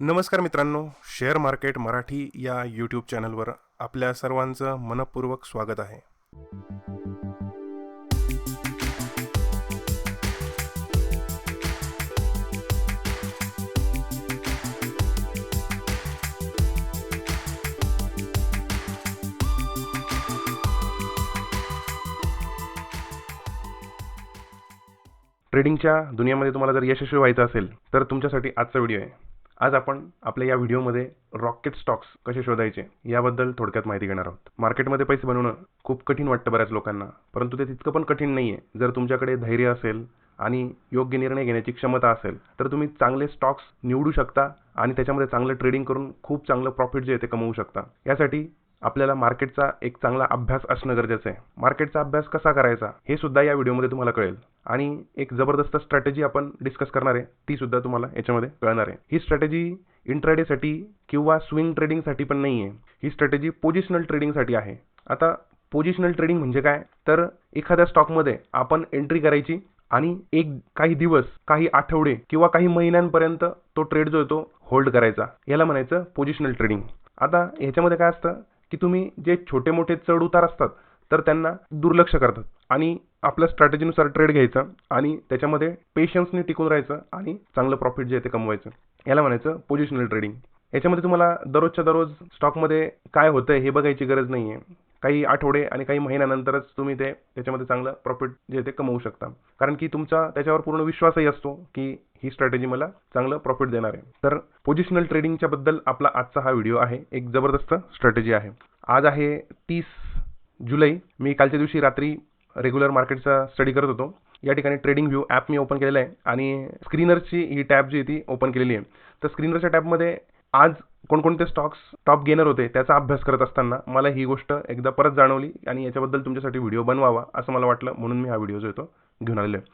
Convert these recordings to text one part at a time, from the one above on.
नमस्कार मित्रांनो share market Marathi या यूट्यूब चॅनलवर आपल्या सर्वांचं मनपूर्वक स्वागत आहे. ट्रेडिंगच्या दुनियामध्ये तुम्हाला जर यशस्वी व्हायचं असेल तर तुमच्यासाठी आजचा व्हिडिओ आहे. आज आपण आपल्या या व्हिडिओमध्ये रॉकेट स्टॉक्स कसे शोधायचे याबद्दल थोडक्यात माहिती घेणार आहोत. मार्केटमध्ये पैसे बनवणं खूप कठीण वाटतं बऱ्याच लोकांना परंतु ते तितकं पण कठीण नाही आहे जर तुमच्याकडे धैर्य असेल आणि योग्य निर्णय घेण्याची क्षमता असेल तर तुम्ही चांगले स्टॉक्स निवडू शकता आणि त्याच्यामध्ये चांगलं ट्रेडिंग करून खूप चांगलं प्रॉफिट जे आहे ते कमवू शकता. यासाठी आपल्याला मार्केटचा एक चांगला अभ्यास असणं गरजेचं आहे. मार्केटचा अभ्यास कसा करायचा हे सुद्धा या व्हिडिओमध्ये तुम्हाला कळेल. आणि एक जबरदस्त स्ट्रॅटेजी आपण डिस्कस करणार आहे ती सुद्धा तुम्हाला याच्यामध्ये कळणार आहे. ही स्ट्रॅटेजी इंट्राडेसाठी किंवा स्विंग ट्रेडिंगसाठी पण नाही आहे ही स्ट्रॅटेजी पोझिशनल ट्रेडिंगसाठी आहे. आता पोझिशनल ट्रेडिंग म्हणजे काय? तर एखाद्या स्टॉकमध्ये आपण एंट्री करायची आणि एक काही दिवस काही आठवडे किंवा काही महिन्यांपर्यंत तो ट्रेड जो येतो होल्ड करायचा. याला म्हणायचं पोझिशनल ट्रेडिंग आता ह्याच्यामध्ये काय असतं? की तुम्ही जे छोटे मोठे चढ उतार असतात तर त्यांना दुर्लक्ष करतात. आणि आपल्या स्ट्रॅटेजीनुसार ट्रेड घ्यायचा आणि त्याच्यामध्ये पेशन्सने टिकून राहायचं आणि चांगलं प्रॉफिट जे आहे ते कमवायचं. याला म्हणायचं पोझिशनल ट्रेडिंग याच्यामध्ये तुम्हाला दररोजच्या दररोज स्टॉकमध्ये काय होतंय हे बघायची गरज नाही आहे काही आठवडे आणि काही महिन्यानंतरच तुम्ही ते त्याच्यामध्ये चांगलं प्रॉफिट जे ते कमवू शकता. कारण की तुमचा त्याच्यावर पूर्ण विश्वासही असतो की ही स्ट्रॅटेजी मला चांगलं प्रॉफिट देणार आहे. तर पोझिशनल ट्रेडिंगच्या बद्दल आपला आजचा हा व्हिडिओ आहे. एक जबरदस्त स्ट्रॅटेजी आहे. आज आहे तीस जुलै. मी कालच्या दिवशी रात्री रेग्युलर मार्केटचा स्टडी करत होतो. या ठिकाणी ट्रेडिंग व्ह्यू ॲप मी ओपन केलेलं आहे आणि स्क्रीनरची ही टॅब जी आहे ती ओपन केलेली आहे. तर स्क्रीनरच्या टॅबमध्ये आज कोणकोणते स्टॉक्स टॉप गेनर होते त्याचा अभ्यास करत असताना मला ही गोष्ट एकदा परत जाणवली आणि याच्याबद्दल तुमच्यासाठी व्हिडिओ बनवावा असं मला वाटलं म्हणून मी हा व्हिडिओ जो येतो घेऊन आलेलो आहे.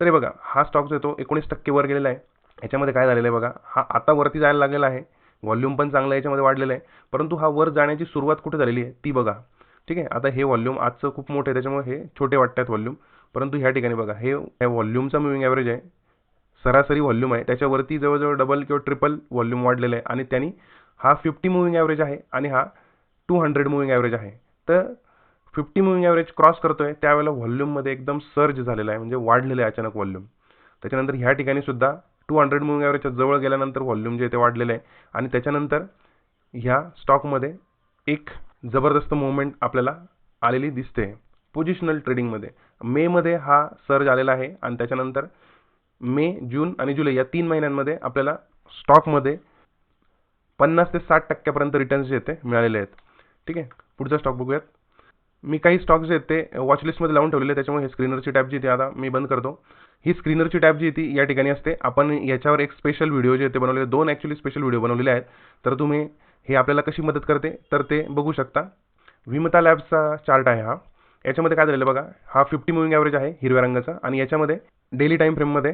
तर हे बघा हा स्टॉक जो आहे तो एकोणीस टक्के वर गेलेला आहे. याच्यामध्ये काय झालेलं आहे बघा हा आता वरती जायला लागलेला आहे. व्हॉल्यूम पण चांगला याच्यामध्ये वाढलेला आहे. परंतु हा वर जाण्याची सुरुवात कुठे झालेली आहे ती बघा. ठीक आहे आता हे व्हॉल्यूम आजचं खूप मोठं आहे त्याच्यामुळे हे छोटे वाटतात व्हॉल्युम परंतु ह्या ठिकाणी बघा हे व्हॉल्यूमचा मुव्हिंग ॲव्हरेज आहे. सरासरी व्हॉल्यूम आहे. त्याच्यावरती जवळजवळ डबल किंवा ट्रिपल व्हॉल्यूम वाढलेलं आहे आणि त्यांनी हा फिफ्टी मुव्हिंग ॲव्हरेज आहे आणि हा टू हंड्रेड मुव्हिंग ॲव्हरेज आहे. तर फिफ्टी मुव्हिंग ॲव्हरेज क्रॉस करतो आहे त्यावेळेला व्हॉल्यूममध्ये एकदम सर्ज झालेला आहे म्हणजे वाढलेलं आहे अचानक व्हॉल्यूम त्याच्यानंतर ह्या ठिकाणी सुद्धा टू हंड्रेड मुव्हिंग ॲव्हरेजच्या जवळ गेल्यानंतर व्हॉल्यूम जे आहे ते वाढलेलं आहे. आणि त्याच्यानंतर ह्या स्टॉकमध्ये एक जबरदस्त मुवमेंट आपल्याला आलेली दिसते. पोजिशनल ट्रेडिंगमध्ये मेमध्ये हा सर्ज आलेला आहे आणि त्याच्यानंतर मे जून आणि जुलै या तीन महिन्यांमध्ये आपल्याला स्टॉकमध्ये पन्नास ते साठ टक्क्यापर्यंत रिटर्न्स जे आहेत ते मिळालेले आहेत. ठीक आहे? पुढचा स्टॉक बघूयात. मी काही स्टॉक्स जे आहेत ते वॉचलिस्टमध्ये लावून ठेवलेले आहेत. त्याच्यामुळे हे स्क्रीनरची टॅब जी ती आता मी बंद करतो. ही स्क्रीनरची टॅब जी ती या ठिकाणी असते. आपण याच्यावर एक स्पेशल व्हिडिओ जे ते बनवलेले दोन ॲक्च्युली स्पेशल व्हिडिओ बनवलेले आहेत. तर तुम्ही हे आपल्याला कशी मदत करते तर ते बघू शकता. विमता लॅब्सचा चार्ट आहे हा. याच्यामध्ये काय झालेलं बघा हा फिफ्टी मुव्हिंग ॲव्हरेज आहे हिरव्या रंगाचा. आणि याच्यामध्ये डेली टाईम फ्रेममध्ये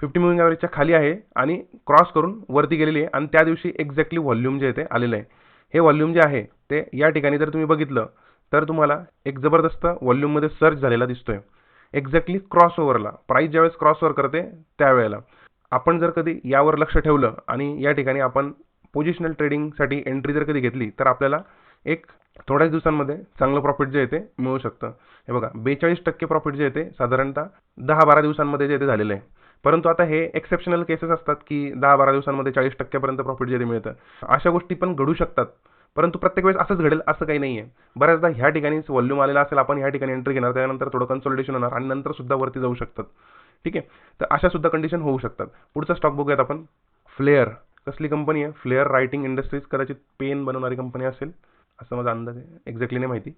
फिफ्टी मुव्हिंग ॲव्हरेजच्या खाली आहे आणि क्रॉस करून वरती गेलेली आहे. आणि त्या दिवशी एक्झॅक्टली व्हॉल्यूम जे आहे ते आलेलं आहे. हे व्हॉल्यूम जे आहे ते या ठिकाणी जर तुम्ही बघितलं तर तुम्हाला एक जबरदस्त व्हॉल्यूममध्ये सर्च झालेला दिसतोय. एक्झॅक्टली क्रॉस ओव्हरला प्राईस ज्यावेळेस क्रॉस ओव्हर करते त्यावेळेला. आपण जर कधी यावर लक्ष ठेवलं आणि या ठिकाणी आपण पोझिशनल ट्रेडिंगसाठी एंट्री जर कधी घेतली तर आपल्याला एक थोड्याच दिवसांमध्ये चांगलं प्रॉफिट जे आहे ते मिळू शकतं. हे बघा बेचाळीस टक्के प्रॉफिट जे आहे ते साधारणतः दहा बारा दिवसांमध्ये जे ते झालेलं आहे. परंतु आता हे एक्सेप्शनल केसेस असतात की दहा बारा दिवसांमध्ये चाळीस टक्क्यापर्यंत प्रॉफिट जरी मिळतं अशा गोष्टी पण घडू शकतात. परंतु प्रत्येक वेळेस असंच घडेल असं काही नाही आहे बऱ्याचदा ह्या ठिकाणीच व्हॉल्यूम आलेला असेल आपण ह्या ठिकाणी एंट्री घेणार त्यानंतर थोडं कन्सोल्टेशन होणार आणि नंतर सुद्धा वरती जाऊ शकतात. ठीक आहे? तर अशा सुद्धा कंडिशन होऊ शकतात. पुढचा स्टॉक बघूयात आपण. फ्लेअर कसली कंपनी आहे? फ्लेअर रायटिंग इंडस्ट्रीज कदाचित पेन बनवणारी कंपनी असेल असं माझा अंदाज आहे. एक्झॅक्टली नाही माहिती.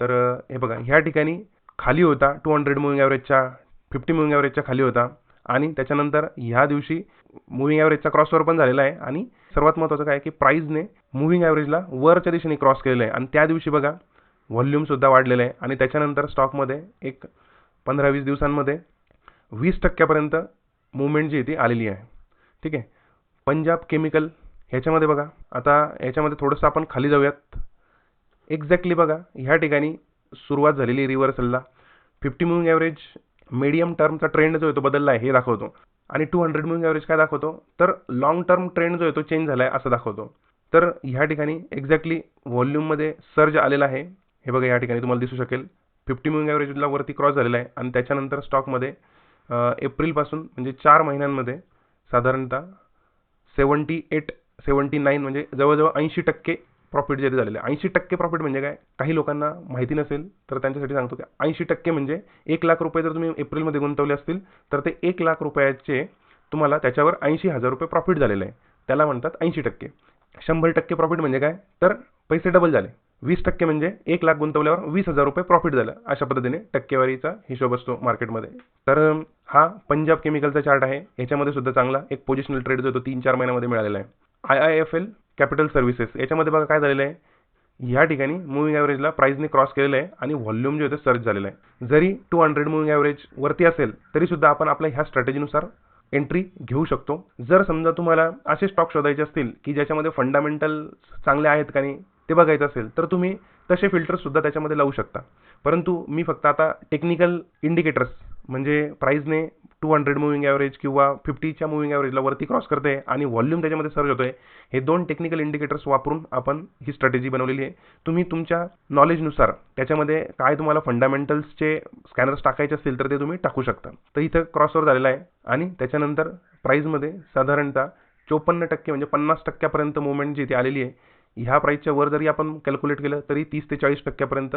तर हे बघा ह्या ठिकाणी खाली होता टू हंड्रेड मुविंग ॲव्हरेजच्या फिफ्टी मुविंग ॲव्हरेजच्या खाली होता. आणि त्याच्यानंतर ह्या दिवशी मुव्हिंग ॲव्हरेजचा क्रॉसवर पण झालेला आहे. आणि सर्वात महत्त्वाचं काय की प्राईजने मुव्हिंग ॲव्हरेजला वरच्या दिशेने क्रॉस केलेलं आहे. आणि त्या दिवशी बघा व्हॉल्यूमसुद्धा वाढलेलं आहे. आणि त्याच्यानंतर स्टॉकमध्ये एक पंधरा वीस दिवसांमध्ये वीस टक्क्यापर्यंत मुवमेंट जी आहे ती आलेली आहे. ठीक आहे? पंजाब केमिकल ह्याच्यामध्ये बघा आता ह्याच्यामध्ये थोडंसं आपण खाली जाऊयात. एक्झॅक्टली बघा ह्या ठिकाणी सुरुवात झालेली रिव्हर्सलला फिफ्टी मुव्हिंग ॲव्हरेज मीडियम टर्मचा ट्रेंड जो आहे तो बदलला आहे हे दाखवतो. आणि टू हंड्रेड मुव्हिंग ॲव्हरेज काय दाखवतो? तर लॉंग टर्म ट्रेंड जो आहे तो चेंज झाला आहे असं दाखवतो. तर ह्या ठिकाणी एक्झॅक्टली व्हॉल्यूममध्ये सर्ज आलेला आहे. हे बघा या ठिकाणी तुम्हाला दिसू शकेल. फिफ्टी मुव्हिंग ॲव्हरेजला वरती क्रॉस झालेला आहे. आणि त्याच्यानंतर स्टॉकमध्ये एप्रिलपासून म्हणजे चार महिन्यांमध्ये साधारणतः सेवन्टी एट सेवन्टी नाईन म्हणजे जवळजवळ ऐंशी टक्के प्रॉफिट जरी झालेलं आहे. ऐंशी टक्के प्रॉफिट म्हणजे काय? काही लोकांना माहिती नसेल तर त्यांच्यासाठी सांगतो की ऐंशी टक्के म्हणजे एक लाख रुपये जर तुम्ही एप्रिलमध्ये गुंतवले असतील तर ते एक लाख रुपयाचे तुम्हाला त्याच्यावर ऐंशी हजार रुपये प्रॉफिट झालेलं आहे. त्याला म्हणतात ऐंशी टक्के. शंभर टक्के प्रॉफिट म्हणजे काय? तर पैसे डबल झाले. वीस टक्के म्हणजे एक लाख गुंतवल्यावर वीस हजार रुपये प्रॉफिट झालं. अशा पद्धतीने टक्केवारीचा हिशोब असतो मार्केटमध्ये. तर हा पंजाब केमिकलचा चार्ट आहे. याच्यामध्ये सुद्धा चांगला एक पोझिशनल ट्रेड जो तो तीन चार महिन्यामध्ये मिळालेला आहे. I I F L capital services. याच्यामध्ये बघा काय झालेलं आहे? ह्या ठिकाणी मुव्हिंग ॲव्हरेजला प्राईजने क्रॉस केलेलं आहे आणि व्हॉल्यूम जे होतं सर्च झालेलं आहे. जरी टू हंड्रेड मुव्हिंग ॲव्हरेज वरती असेल तरीसुद्धा आपण आपल्या ह्या स्ट्रॅटेजीनुसार एंट्री घेऊ शकतो. जर समजा तुम्हाला असे स्टॉक शोधायचे असतील की ज्याच्यामध्ये फंडामेंटल चांगले आहेत का नाही ते बघायचं असेल तर तुम्ही तसे फिल्टर्ससुद्धा त्याच्यामध्ये लावू शकता. परंतु मी फक्त आता टेक्निकल इंडिकेटर्स म्हणजे प्राईजने टू हंड्रेड मुव्हिंग ॲव्हरेज किंवा फिफ्टीच्या मुव्हिंग ॲव्हरेजला वरती क्रॉस करते आणि व्हॉल्यूम त्याच्यामध्ये सर्च होतोय हे दोन टेक्निकल इंडिकेटर्स वापरून आपण ही स्ट्रॅटेजी बनवलेली आहे. तुम्ही तुमच्या नॉलेजनुसार त्याच्यामध्ये काय तुम्हाला फंडामेंटल्सचे स्कॅनर्स टाकायचे असतील तर ते तुम्ही टाकू शकता. तर इथं क्रॉसवर झालेला आहे आणि त्याच्यानंतर प्राईजमध्ये साधारणतः चोपन्न टक्के म्हणजे पन्नास टक्क्यापर्यंत मुवमेंट जी इथे आलेली आहे ह्या प्राईजच्या वर जरी आपण कॅल्क्युलेट केलं तरी तीस ते चाळीस टक्क्यापर्यंत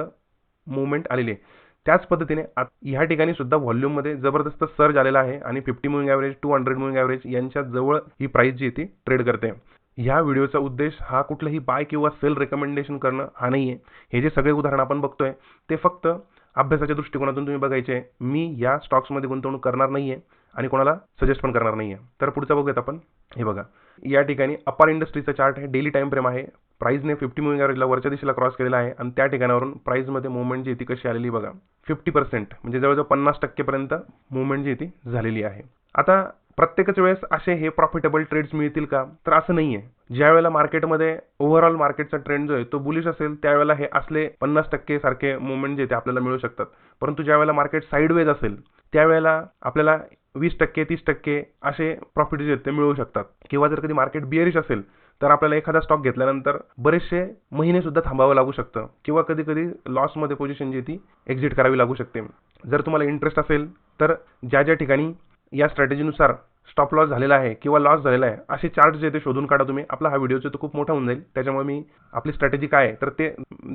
मुवमेंट आलेली आहे. त्याच पद्धतीने ह्या ठिकाणी सुद्धा व्हॉल्यूममध्ये जबरदस्त सर्ज आलेला आहे आणि fifty moving average two hundred moving average यांच्या जवळ ही प्राईस जी ती ट्रेड करते. ह्या व्हिडिओचा उद्देश हा कुठलंही बाय किंवा सेल रेकमेंडेशन करणं हा नाही आहे हे जे सगळे उदाहरण आपण बघतोय ते फक्त अभ्यासाच्या दृष्टिकोनातून तुम्ही बघायचे. मी या स्टॉक्समध्ये गुंतवणूक करणार नाही आहे आणि कोणाला सजेस्ट पण करणार नाही आहे तर पुढचं बघूयात आपण. हे बघा. या ठिकाणी अपार इंडस्ट्रीचा चार्ट आहे. डेली टाइम फ्रेम आहे. प्राईजने फिफ्टी मुव्हिंग ॲव्हरेजला वरच्या दिशेला क्रॉस केलेला आहे. आणि त्या ठिकाणावरून प्राईजमध्ये मुवमेंट जी ती कशी आलेली बघा. फिफ्टी पर्सेंट म्हणजे जवळजवळ पन्नास टक्केपर्यंत मुवमेंट जी ती झालेली आहे. आता प्रत्येकच वेळेस असे हे प्रॉफिटेबल ट्रेड्स मिळतील का? तर असं नाही आहे ज्या वेळेला मार्केटमध्ये ओव्हरऑल मार्केटचा ट्रेंड जो आहे तो बुलिश असेल त्यावेळेला हे असले पन्नास टक्के सारखे मुवमेंट जे ते आपल्याला मिळू शकतात. परंतु ज्या वेळेला मार्केट साईडवेज असेल त्यावेळेला आपल्याला वीस टक्के तीस टक्के असे प्रॉफिट जे आहेत ते मिळू शकतात. किंवा जर कधी मार्केट बिअरिश असेल तर आपल्याला एखादा स्टॉक घेतल्यानंतर बरेचसे महिने सुद्धा थांबावं लागू शकतं. किंवा कधी कधी लॉसमध्ये पोझिशन जी ती एक्झिट करावी लागू शकते. जर तुम्हाला इंटरेस्ट असेल तर ज्या ज्या ठिकाणी या स्ट्रॅटेजीनुसार स्टॉप लॉस झालेला आहे किंवा लॉस झालेला आहे असे चार्ट जे ते शोधून काढा तुम्ही. आपला हा व्हिडिओ तो खूप मोठा होऊन जाईल. त्याच्यामुळे मी आपली स्ट्रॅटेजी काय आहे तर ते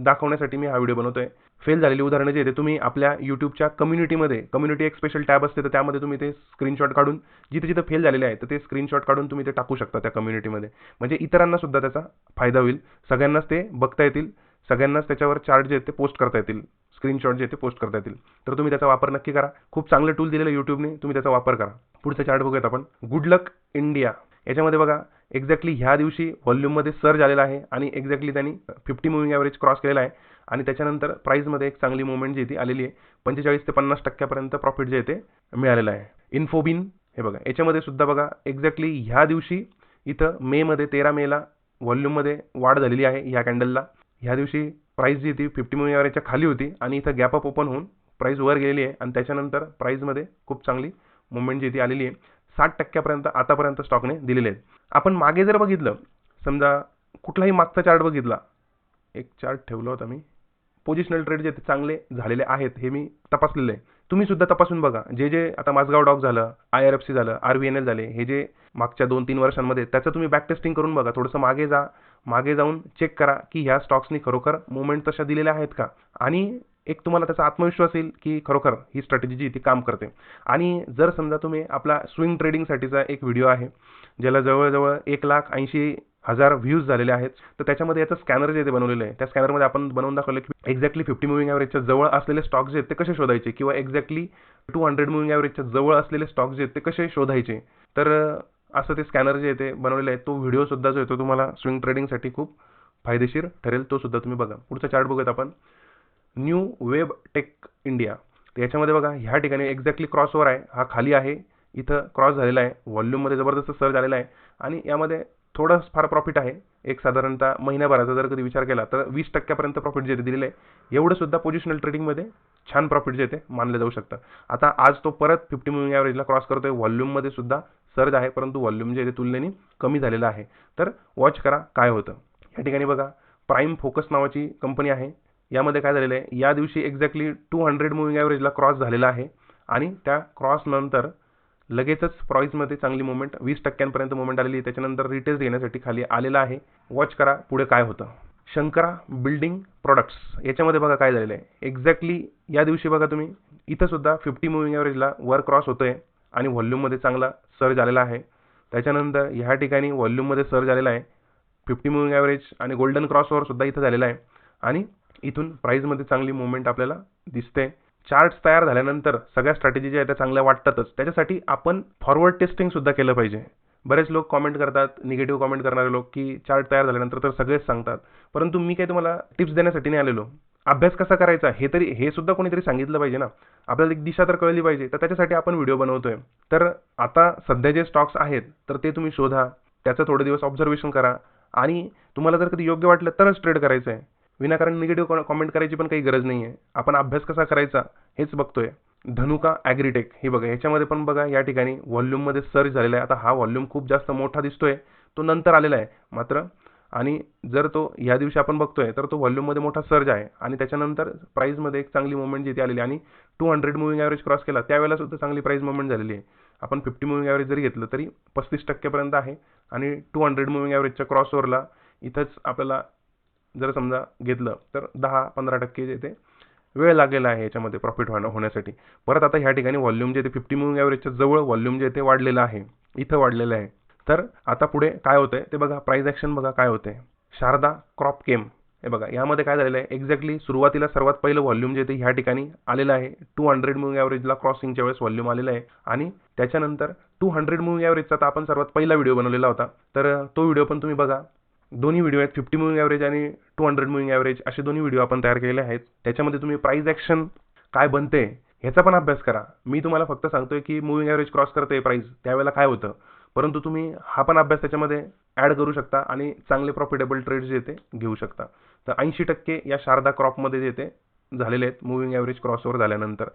दाखवण्यासाठी मी हा व्हिडिओ बनवतोय. फेल झालेली उदाहरणं जे ते तुम्ही आपल्या यूट्यूबच्या कम्युनिटीमध्ये कम्युनिटी एक स्पेशल टॅब असते तर त्यामध्ये तुम्ही ते स्क्रीनशॉट काढून जिथे जिथे फेल झालेले आहे तर ते स्क्रीनशॉट काढून तुम्ही ते टाकू शकता त्या कम्युनिटीमध्ये म्हणजे इतरांना सुद्धा त्याचा फायदा होईल. सगळ्यांनाच ते बघता येतील. सगळ्यांनाच त्याच्यावर चार्ट जे आहेत ते पोस्ट करता येतील. स्क्रीनशॉट जे ते पोस्ट करता येतील. तर तुम्ही त्याचा वापर नक्की करा. खूप चांगलं टूल दिलेलं यूट्यूबने तुम्ही त्याचा वापर करा. पुढचा चार्ट बघूयात आपण. गुड लक इंडिया याच्यामध्ये बघा एक्झॅक्टली ह्या दिवशी व्हॉल्यूममध्ये सर्ज आलेला आहे आणि एक्झॅक्टली त्यांनी फिफ्टी मुव्हिंग ॲव्हरेज क्रॉस केलेला आहे. आणि त्याच्यानंतर प्राईजमध्ये एक चांगली मुवमेंट जी ती आलेली आहे. पंचेचाळीस ते पन्नास टक्क्यापर्यंत प्रॉफिट जे ते मिळालेलं आहे. इन्फोबिन हे बघा. याच्यामध्ये सुद्धा बघा एक्झॅक्टली ह्या दिवशी इथं मेमध्ये तेरा मेला व्हॉल्यूममध्ये वाढ झालेली आहे ह्या कॅन्डलला ह्या दिवशी प्राईस जी ती फिफ्टी मिलियन ॲव्हरेजच्या खाली होती आणि इथं गॅप अप ओपन होऊन प्राईस वर गेलेली आहे. आणि त्याच्यानंतर प्राईजमध्ये खूप चांगली मुवमेंट जी ती आलेली आहे. साठ टक्क्यापर्यंत आतापर्यंत स्टॉकने दिलेले आहेत. आपण मागे जर बघितलं समजा कुठलाही मागचा चार्ट बघितला एक चार्ट ठेवला होता मी. पोजिशनल ट्रेड जे ते चांगले झालेले आहेत हे मी तपासलेले आहे. तुम्ही सुद्धा तपासून बघा. जे जे आता माझगाव डॉक झालं आय आर एफ सी झालं आर व्ही एन एल झाले हे जे मागच्या दोन तीन वर्षांमध्ये त्याचं तुम्ही बॅक टेस्टिंग करून बघा. थोडंसं मागे जा. मागे जाऊन चेक करा की ह्या स्टॉक्सनी खरोखर मुवमेंट तशा दिलेल्या आहेत का? आणि एक तुम्हाला त्याचा आत्मविश्वास येईल की खरोखर ही स्ट्रॅटेजी जी ती काम करते. आणि जर समजा तुम्ही आपला स्विंग ट्रेडिंगसाठीचा एक व्हिडिओ आहे ज्याला जवळजवळ एक लाख ऐंशी हजार व्ह्यूज झालेले आहेत तर त्याच्यामध्ये याचं स्कॅनर जे ते बनवलेलं आहे. त्या स्कॅनरमध्ये आपण बनवून दाखवलं की एक्झॅक्टली फिफ्टी मुव्हिंग ॲव्हरेजच्या जवळ असलेले स्टॉक्स जे आहेत ते कसे शोधायचे? किंवा एक्झॅक्टली टू हंड्रेड मुव्हिंग ॲव्हरेजच्या जवळ असलेले स्टॉक्स जे आहेत ते कसे शोधायचे? तर असं ते स्कॅनर जे येते ते बनवलेलं आहे तो व्हिडिओ सुद्धा जो येतो तुम्हाला स्विंग ट्रेडिंगसाठी खूप फायदेशीर ठरेल तो सुद्धा तुम्ही बघा. पुढचा चार्ट बघूयात आपण. न्यू वेब टेक इंडिया तर याच्यामध्ये बघा ह्या ठिकाणी एक्झॅक्टली क्रॉसवर आहे. हा खाली आहे इथं क्रॉस झालेला आहे. व्हॉल्यूममध्ये जबरदस्त सर्ज आलेला आहे. आणि यामध्ये थोडं फार प्रॉफिट आहे. एक साधारणतः महिन्याभराचा जर कधी विचार केला तर वीस टक्क्यापर्यंत प्रॉफिट जे दिलेलं आहे एवढं सुद्धा पोझिशनल ट्रेडिंगमध्ये छान प्रॉफिट जे ते मानलं जाऊ शकतं. आता आज तो परत फिफ्टी मुविंग ॲव्हरेजला क्रॉस करतोय व्हॉल्यूममध्ये सुद्धा सर्ज आहे परंतु व्हॉल्यूम जे आहे ते तुलनेने कमी झालेलं आहे. तर वॉच करा काय होतं. या ठिकाणी बघा प्राईम फोकस नावाची कंपनी आहे. यामध्ये काय झालेलं आहे? या दिवशी एक्झॅक्टली टू हंड्रेड मुव्हिंग ॲव्हरेजला क्रॉस झालेला आहे. आणि त्या क्रॉसनंतर लगेचच प्राईसमध्ये चांगली मुवमेंट वीस टक्क्यांपर्यंत मुवमेंट आलेली आहे. त्याच्यानंतर रिटेल्स घेण्यासाठी खाली आलेला आहे. वॉच करा पुढे काय होतं. शंकरा बिल्डिंग प्रॉडक्ट्स याच्यामध्ये बघा काय झालेलं आहे. एक्झॅक्टली या दिवशी बघा तुम्ही इथं सुद्धा फिफ्टी मुव्हिंग ॲव्हरेजला वर क्रॉस होतो आहे आणि व्हॉल्यूममध्ये चांगला सर्ज आलेला आहे. त्याच्यानंतर ह्या ठिकाणी व्हॉल्यूममध्ये सर्ज आलेला आहे. फिफ्टी मुव्हिंग ॲव्हरेज आणि गोल्डन क्रॉसवर सुद्धा इथं झालेला आहे. आणि इथून प्राईजमध्ये चांगली मुवमेंट आपल्याला दिसते. चार्ट्स तयार झाल्यानंतर सगळ्या स्ट्रॅटेजी ज्या आहेत त्या चांगल्या वाटतातच. त्याच्यासाठी आपण फॉरवर्ड टेस्टिंग सुद्धा केलं पाहिजे. बरेच लोक कॉमेंट करतात निगेटिव्ह कॉमेंट करणारे लोक की चार्ट तयार झाल्यानंतर तर सगळेच सांगतात. परंतु मी काही तुम्हाला टिप्स देण्यासाठी नाही आलेलो. अभ्यास कसा करायचा हे तरी हे सुद्धा कोणीतरी सांगितलं पाहिजे ना. आपल्याला एक दिशा तर कळली पाहिजे. तर त्याच्यासाठी आपण व्हिडिओ बनवतोय. तर आता सध्या जे स्टॉक्स आहेत तर ते तुम्ही शोधा. त्याचं थोडे दिवस ऑब्झर्वेशन करा. आणि तुम्हाला जर कधी योग्य वाटलं तरच ट्रेड करायचं आहे विनाकारण निगेटिव्ह कॉमेंट करायची पण काही गरज नाही आहे आपण अभ्यास कसा करायचा हेच बघतोय. धनुका ॲग्रीटेक हे बघा ह्याच्यामध्ये पण बघा या ठिकाणी व्हॉल्यूममध्ये सर्च झालेला आहे. आता हा व्हॉल्यूम खूप जास्त मोठा दिसतोय. तो नंतर आलेला आहे मात्र. आणि जर तो या दिवशी आपण बघतोय तर तो व्हॉल्यूममध्ये मोठा सर्ज आहे. आणि त्याच्यानंतर प्राईजमध्ये एक चांगली मुवमेंट जिथे आलेली आणि two hundred moving average cross केला त्यावेळेला सुद्धा चांगली प्राईज मुवमेंट झालेली आहे. आपण फिफ्टी मुव्हिंग ॲव्हरेज जरी घेतलं तरी पस्तीस टक्क्यापर्यंत आहे. आणि टू हंड्रेड मुव्हिंग ॲव्हरेजच्या क्रॉसओव्हरला इथंच आपल्याला जर समजा घेतलं तर दहा पंधरा टक्के जे ते वेळ लागलेला आहे याच्यामध्ये प्रॉफिट होणं होण्यासाठी. परत आता ह्या ठिकाणी व्हॉल्यूम जे ते फिफ्टी मुविंग ॲव्हरेजच्या जवळ व्हॉल्यूम जे ते वाढलेलं आहे इथं वाढलेलं आहे. तर आता पुढे काय होतंय? ते बघा प्राईज ॲक्शन बघा काय होतंय. शारदा क्रॉप केम हे बघा यामध्ये काय झालेलं आहे? एक्झॅक्टली सुरुवातीला सर्वात पहिलं व्हॉल्यूम जे ते ह्या ठिकाणी आलेलं आहे टू हंड्रेड मुविंग ॲव्हरेजला क्रॉसिंगच्या वेळेस व्हॉल्यूम आलेलं आहे. आणि त्याच्यानंतर टू हंड्रेड मुविंग ॲव्हरेजचा आता आपण सर्वात पहिला व्हिडिओ बनवलेला होता. तर तो व्हिडिओ पण तुम्ही बघा. दोन्ही व्हिडिओ आहेत फिफ्टी मुविंग ॲव्हरेज आणि टू हंड्रेड मुविंग ॲव्हरेज असे दोन्ही व्हिडिओ आपण तयार केलेले आहेत. त्याच्यामध्ये तुम्ही प्राईज ॲक्शन काय बनते ह्याचा पण अभ्यास करा. मी तुम्हाला फक्त सांगतोय की मुविंग ॲव्हरेज क्रॉस करते प्राईज त्यावेळेला काय होतं? परंतु तुम्ही हा पण अभ्यास त्याच्यामध्ये ॲड करू शकता आणि चांगले प्रॉफिटेबल ट्रेड्स जे ते घेऊ शकता. तर ऐंशी टक्के या शारदा क्रॉपमध्ये जे ते झालेले आहेत मुव्हिंग ॲव्हरेज क्रॉसओवर झाल्यानंतर.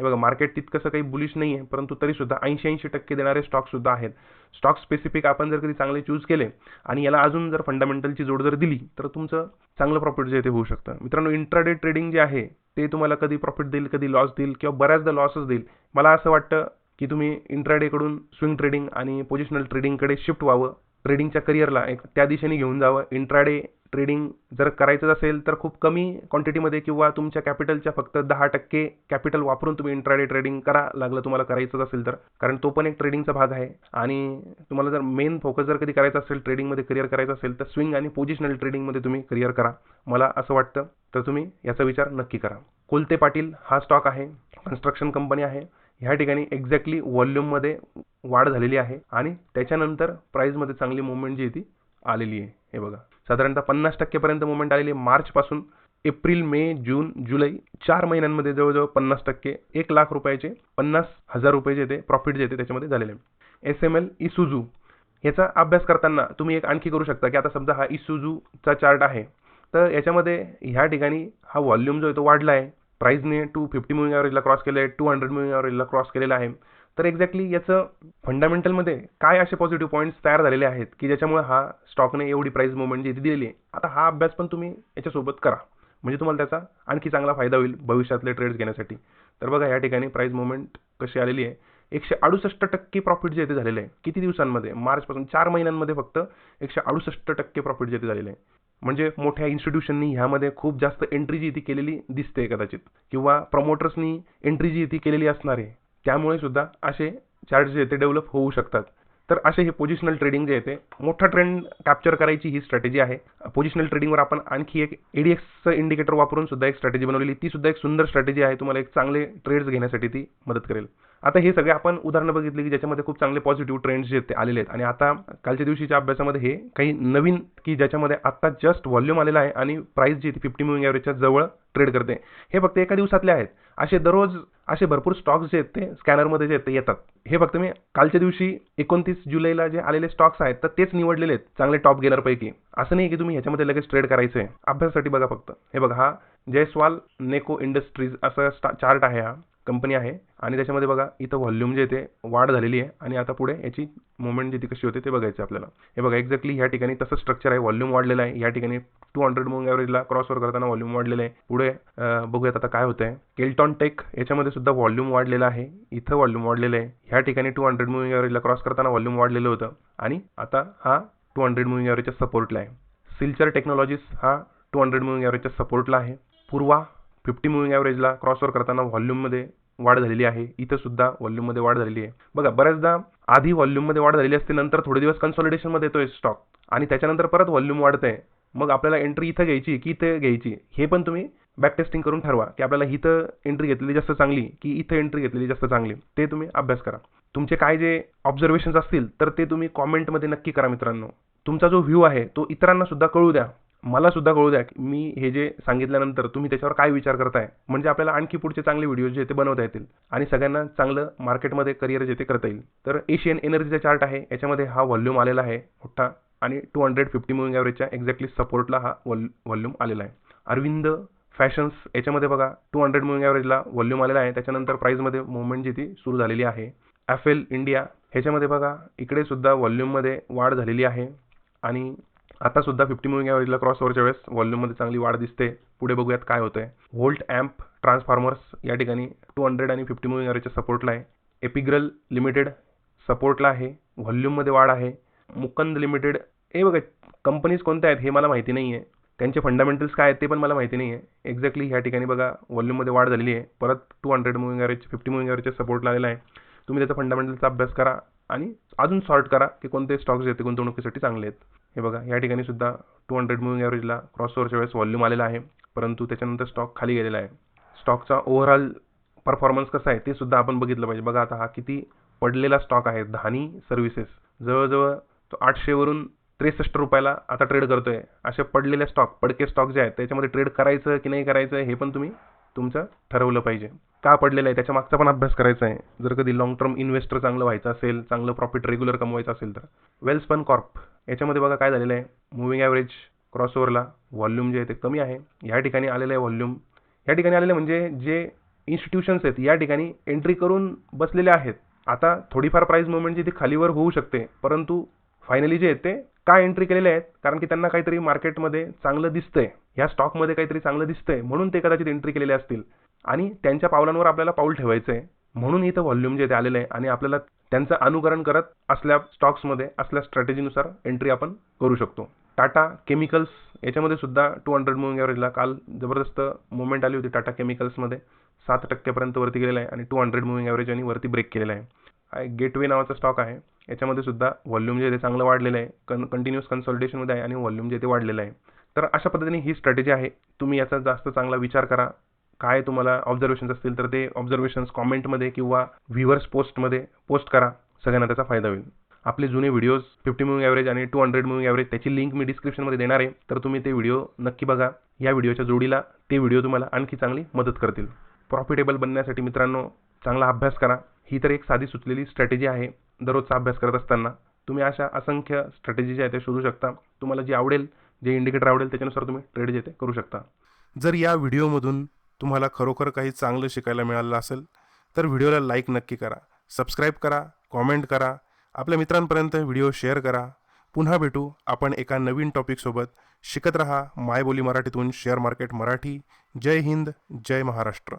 हे बघा मार्केट तितकंसं काही बुलिश नाही आहे परंतु तरीसुद्धा ऐंशी ऐंशी टक्के देणारे स्टॉकसुद्धा आहेत. स्टॉक स्पेसिफिक आपण जर कधी चांगले चूज केले आणि याला अजून जर फंडामेंटलची जोड जर दिली तर तुमचं चांगलं प्रॉफिट जे ते होऊ शकतं. मित्रांनो इंट्राडे ट्रेडिंग जे आहे ते तुम्हाला कधी प्रॉफिट देईल कधी लॉस देईल किंवा बऱ्याचदा लॉसच देईल. मला असं वाटतं की तुम्ही इंट्राडेकडून स्विंग ट्रेडिंग आणि पोजिशनल ट्रेडिंगकडे शिफ्ट व्हावं. ट्रेडिंगच्या करिअरला एक त्या दिशेने घेऊन जावं. इंट्राडे ट्रेडिंग जर करायचं असेल तर खूप कमी क्वांटिटीमध्ये किंवा तुमच्या कॅपिटलच्या फक्त दहा टक्के कॅपिटल वापरून तुम्ही इंट्राडे ट्रेडिंग करा लागलं तुम्हाला करायचंच असेल तर. कारण तो पण एक ट्रेडिंगचा भाग आहे. आणि तुम्हाला जर मेन फोकस जर कधी करायचा असेल ट्रेडिंगमध्ये करिअर करायचं असेल तर स्विंग आणि पोझिशनल ट्रेडिंगमध्ये तुम्ही करिअर करा. मला असं वाटतं. तर तुम्ही याचा विचार नक्की करा. कोलते पाटील हा स्टॉक आहे. कन्स्ट्रक्शन कंपनी आहे. ह्या ठिकाणी एक्झॅक्टली व्हॉल्यूममध्ये वाढ झालेली आहे. आणि त्याच्यानंतर प्राईजमध्ये चांगली मुवमेंट जी ती आलेली आहे. हे बघा. साधारणतः पन्नास टक्केपर्यंत मुवमेंट आलेली मार्चपासून एप्रिल मे जून जुलै चार महिन्यांमध्ये जवळजवळ पन्नास टक्के एक लाख रुपयाचे पन्नास हजार रुपये जे ते प्रॉफिट जे ते त्याच्यामध्ये झालेले एस एम एल इसुजू याचा अभ्यास करताना तुम्ही एक आणखी करू शकता की आता समजा हा इसुजूचा चार्ट आहे तर याच्यामध्ये ह्या ठिकाणी हा व्हॉल्यूम जो आहे तो वाढला आहे. प्राईजने टू फिफ्टी मुव्हिंग ॲव्हरेजला क्रॉस केलं आहे टू हंड्रेड मुव्हिंग ॲव्हरेजला क्रॉस केलेला आहे. तर एक्झॅक्टली याचं फंडामेंटलमध्ये काय असे पॉझिटिव्ह पॉईंट्स तयार झालेले आहेत की ज्याच्यामुळे हा स्टॉकने एवढी प्राईस मुवमेंट जी दिलेली आहे आता हा अभ्यास पण तुम्ही याच्यासोबत करा. म्हणजे तुम्हाला त्याचा आणखी चांगला फायदा होईल भविष्यातले ट्रेड्स घेण्यासाठी. तर बघा या ठिकाणी प्राईस मुवमेंट कशी आलेली आहे. एकशे अडुसष्ट टक्के प्रॉफिट जे ते झालेलं आहे किती दिवसांमध्ये? मार्चपासून चार महिन्यांमध्ये फक्त एकशे अडुसष्ट टक्के प्रॉफिट जे ते झालेलं आहे. म्हणजे मोठ्या इन्स्टिट्यूशननी ह्यामध्ये खूप जास्त एंट्री जी ती केलेली दिसते कदाचित. किंवा प्रमोटर्सनी एंट्री जी ती केलेली असणार आहे. त्यामुळे सुद्धा असे चार्ट्स जे ते डेव्हलप होऊ शकतात. तर असे हे पोझिशनल ट्रेडिंग जे आहे ते मोठा ट्रेंड कॅप्चर करायची ही स्ट्रॅटेजी आहे. पोझिशनल ट्रेडिंगवर आपण आणखी एक ईडीएक्सचं इंडिकेटर वापरून सुद्धा एक स्ट्रॅटेजी बनवलेली. ती सुद्धा एक सुंदर स्ट्रॅटेजी आहे. तुम्हाला एक चांगले ट्रेड्स घेण्यासाठी ती मदत करेल. आता हे सगळे आपण उदाहरणं बघितली की ज्याच्यामध्ये खूप चांगले पॉझिटिव्ह ट्रेंड्स जे ते आलेले आहेत. आणि आता कालच्या दिवशीच्या अभ्यासामध्ये हे काही नवीन की ज्याच्यामध्ये आता जस्ट व्हॉल्यूम आलेला आहे आणि प्राईस जी फिफ्टी मुविंग ॲव्हरेजच्या जवळ ट्रेड करते. हे फक्त एका दिवसातले आहेत. असे दररोज असे भरपूर स्टॉक्स जे आहेत ते स्कॅनरमध्ये जे आहेत ते येतात. हे फक्त मी कालच्या दिवशी एकोणतीस जुलैला जे आलेले स्टॉक्स आहेत तर तेच निवडलेले आहेत चांगले टॉप गेनरपैकी असं नाही की तुम्ही ह्याच्यामध्ये लगेच ट्रेड करायचं आहे अभ्यासासाठी बघा फक्त. हे बघा हा जयस्वाल नेको इंडस्ट्रीज असं स्टा चार्ट आहे हा. कंपनी आहे. आणि त्याच्यामध्ये बघा इथं व्हॉल्यूम जे ते वाढ झालेली आहे. आणि आता पुढे याची मुवमेंट जी ती कशी होते ते बघायचं आपल्याला. हे बघा एक्झॅक्टली ह्या ठिकाणी तसं स्ट्रक्चर आहे. व्हॉल्यूम वाढलेलं आहे. या ठिकाणी टू हंड्रेड मूविंग ॲव्हरेजला क्रॉसवर करताना व्हॉल्यूम वाढलेलं आहे. पुढे बघूयात आता काय होतं आहे केल्टॉन टेक याच्यामध्ये सुद्धा व्हॉल्यूम वाढलेला आहे. इथं व्हॉल्यूम वाढलेलं आहे. ह्या ठिकाणी टू हंड्रेड मूविंग ॲव्हरेजला क्रॉस करताना व्हॉल्यूम वाढलेलं होतं. आणि आता हा टू हंड्रेड मूविंग ॲव्हरेजच्या सपोर्टला आहे. सिल्चर टेक्नॉलॉजीज हा टू हंड्रेड मूविंग ॲव्हरेजच्या सपोर्टला आहे. पूर्वा फिफ्टी मूविंग ॲव्हरेजला क्रॉसवर करताना व्हॉल्यूममध्ये वाढ झालेली आहे. इथं सुद्धा व्हॉल्यूममध्ये वाढ झालेली आहे. बघा बऱ्याचदा आधी व्हॉल्यूममध्ये वाढ झालेली असते नंतर थोडे दिवस कन्सॉलिडेशनमध्ये येतोय स्टॉक आणि त्याच्यानंतर परत व्हॉल्यूम वाढतंय. मग आपल्याला एंट्री इथं घ्यायची की इथं घ्यायची हे पण तुम्ही बॅक टेस्टिंग करून ठरवा की आपल्याला इथं एंट्री घेतलेली जास्त चांगली की इथं एंट्री घेतलेली जास्त चांगली. ते तुम्ही अभ्यास करा. तुमचे काय जे ऑब्झर्वेशन्स असतील तर ते तुम्ही कॉमेंटमध्ये नक्की करा मित्रांनो. तुमचा जो व्ह्यू आहे तो इतरांना सुद्धा कळू द्या. मला सुद्धा कळू द्या की मी हे जे सांगितल्यानंतर तुम्ही त्याच्यावर काय विचार करताय? म्हणजे आपल्याला आणखी पुढचे चांगले व्हिडिओ जे ते बनवता येतील. आणि सगळ्यांना चांगलं मार्केटमध्ये करिअर जे ते करता येईल. तर एशियन एनर्जीचा चार्ट आहे. याच्यामध्ये हा व्हॉल्यूम आलेला आहे. मोठा. आणि टू हंड्रेड फिफ्टी मुविंग ॲव्हरेजच्या एक्झॅक्टली सपोर्टला हा वॉल व्हॉल्यूम आलेला आहे. अरविंद फॅशन्स याच्यामध्ये बघा. टू हंड्रेड मुविंग ॲव्हरेजला व्हॉल्यूम आलेला आहे. त्याच्यानंतर प्राईजमध्ये मुवमेंट जी ती सुरू झालेली आहे. ॲफेल इंडिया ह्याच्यामध्ये बघा. इकडे सुद्धा व्हॉल्यूममध्ये वाढ झालेली आहे. आणि आता सुद्धा फिफ्टी मुविंग ॲव्हरेजला क्रॉसओव्हरच्या वेळेस व्हॉल्यूममध्ये चांगली वाढ दिसते. पुढे बघूयात काय होतंय. व्होल्ट ॲम्प ट्रान्सफॉर्मर्स या ठिकाणी टू हंड्रेड आणि फिफ्टी मुविंग ॲव्हरेजच्या सपोर्टला आहे. एपिग्रल लिमिटेड सपोर्टला आहे. व्हॉल्यूममध्ये वाढ आहे. मुकंद लिमिटेड हे बघा कंपनीज कोणत्या आहेत हे मला माहिती नाही आहे त्यांचे फंडामेंटल्स काय आहेत ते पण मला माहिती नाही आहे एक्झॅक्टली ह्या ठिकाणी बघा व्हॉल्यूममध्ये वाढ झालेली आहे. परत two hundred moving average fifty moving ॲव्हरेजच्या सपोर्टला आलेला आहे. तुम्ही त्याचा फंडामेंटलचा अभ्यास करा आणि अजून सॉर्ट करा की कोणते स्टॉक्स येते गुंतवणुकीसाठी चांगले आहेत. हे बघा या ठिकाणी सुद्धा टू हंड्रेड मूविंग ॲव्हरेजला क्रॉसओव्हरच्या वेळेस व्हॉल्यूम आलेला आहे. परंतु त्याच्यानंतर स्टॉक खाली गेलेला आहे. स्टॉकचा ओव्हरऑल परफॉर्मन्स कसा आहे ते सुद्धा आपण बघितलं पाहिजे. बघा आता हा किती पडलेला स्टॉक आहे. धानी सर्व्हिसेस जवळजवळ तो आठशेवरून त्रेसष्ट रुपयाला आता ट्रेड करतोय. असे पडलेले स्टॉक पडके स्टॉक जे आहेत त्याच्यामध्ये ट्रेड करायचं की नाही करायचं हे पण तुम्ही तुमचं ठरवलं पाहिजे. का पडलेलं आहे? त्याच्या मागचा पण अभ्यास करायचा आहे. जर कधी लॉंग टर्म इन्व्हेस्टर चांगलं व्हायचं असेल चांगलं प्रॉफिट रेग्युलर कमवायचं असेल तर. वेल्सपन कॉर्प याच्यामध्ये बघा काय झालेलं आहे? मुव्हिंग ॲव्हरेज क्रॉसओव्हरला व्हॉल्यूम जे आहे ते कमी आहे. या ठिकाणी आलेलं आहे व्हॉल्यूम या ठिकाणी आलेलं म्हणजे जे इन्स्टिट्यूशन्स आहेत या ठिकाणी एंट्री करून बसलेले आहेत. आता थोडीफार प्राईस मुवमेंट जी ती खालीवर होऊ शकते परंतु फायनली जे आहेत ते का एंट्री केलेले आहेत? कारण की त्यांना काहीतरी मार्केटमध्ये चांगलं दिसतंय. ह्या स्टॉकमध्ये काहीतरी चांगलं दिसतंय. म्हणून ते कदाचित एंट्री केलेले असतील. आणि त्यांच्या पावलांवर आपल्याला पाऊल ठेवायचं आहे म्हणून इथं व्हॉल्यूम जे ते आलेलं आहे आणि आपल्याला त्यांचं अनुकरण करत असल्या स्टॉक्समध्ये असल्या स्ट्रॅटेजीनुसार एंट्री आपण करू शकतो. टाटा केमिकल्स याच्यामध्ये सुद्धा टू हंड्रेड मुव्हिंग ॲव्हरेजला काल जबरदस्त मुवमेंट आली होती टाटा केमिकल्समध्ये सात टक्क्यापर्यंत वरती गेलेला आहे आणि टू हंड्रेड मुव्हिंग ॲव्हरेज आणि वरती ब्रेक केलेला आहे. गेटवे नावाचा स्टॉक आहे. याच्यामध्ये सुद्धा व्हॉल्यूम जे आहे ते चांगलं वाढलेलं आहे. कन कंटिन्युअस कन्सॉल्टेशनमध्ये आहे आणि व्हॉल्यूम जे ते वाढलेलं आहे. तर अशा पद्धतीने ही स्ट्रॅटेजी आहे. तुम्ही याचा जास्त चांगला विचार करा. काय तुम्हाला ऑब्झर्वेशन्स असतील तर ते ऑब्झर्वेशन्स कॉमेंटमध्ये किंवा व्ह्युअर्स पोस्टमध्ये पोस्ट करा. सगळ्यांना त्याचा फायदा होईल. आपले जुने व्हिडिओज फिफ्टी मुविंग ॲव्हरेज आणि टू हंड्रेड मूवी ॲव्हरेज त्याची लिंक मी डिस्क्रिप्शनमध्ये देणार आहे. तर तुम्ही ते व्हिडिओ नक्की बघा. या व्हिडिओच्या जोडीला ते व्हिडिओ तुम्हाला आणखी चांगली मदत करतील. प्रॉफिटेबल बनण्यासाठी मित्रांनो चांगला अभ्यास करा. ही तर एक साधी सुचलेली स्ट्रॅटेजी आहे. दररोजचा अभ्यास करत असताना तुम्ही अशा असंख्य स्ट्रॅटेजी ज्या आहेत त्या शोधू शकता. तुम्हाला जे आवडेल जे इंडिकेटर आवडेल त्याच्यानुसार तुम्ही ट्रेड जे ते करू शकता. जर या व्हिडिओमधून तुम्हाला खरोखर काही चांगलं शिकायला मिळालं असेल तर व्हिडिओला लाईक नक्की करा. सबस्क्राईब करा कॉमेंट करा. आपल्या मित्रांपर्यंत व्हिडिओ शेअर करा. पुन्हा भेटू. आपण एका नवीन टॉपिकसोबत शिकत रहा. मायबोली मराठीतून शेअर मार्केट मराठी. जय हिंद जय महाराष्ट्र.